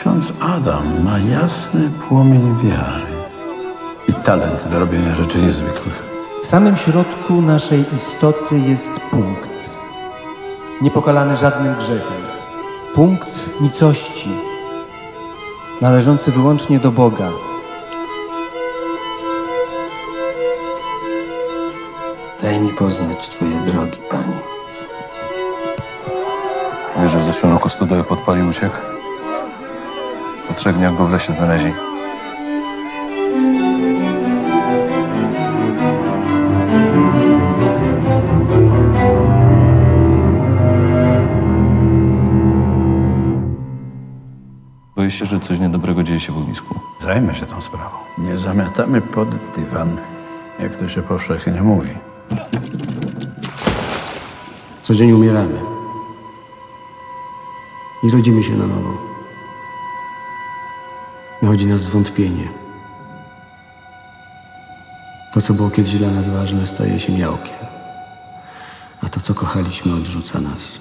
Ksiądz Adam ma jasny płomień wiary i talent do robienia rzeczy niezwykłych. W samym środku naszej istoty jest punkt, niepokalany żadnym grzechem. Punkt nicości, należący wyłącznie do Boga. Daj mi poznać Twoje drogi, Pani. Wiesz, że w zeszłym roku podpalił uciekł? Po trzech dniach go w lesie znaleźli. Boję się, że coś niedobrego dzieje się w ognisku. Zajmę się tą sprawą. Nie zamiatamy pod dywan, jak to się powszechnie mówi. Codziennie umieramy. I rodzimy się na nowo. Nachodzi nas zwątpienie. To, co było kiedyś dla nas ważne, staje się miałkiem. A to, co kochaliśmy, odrzuca nas.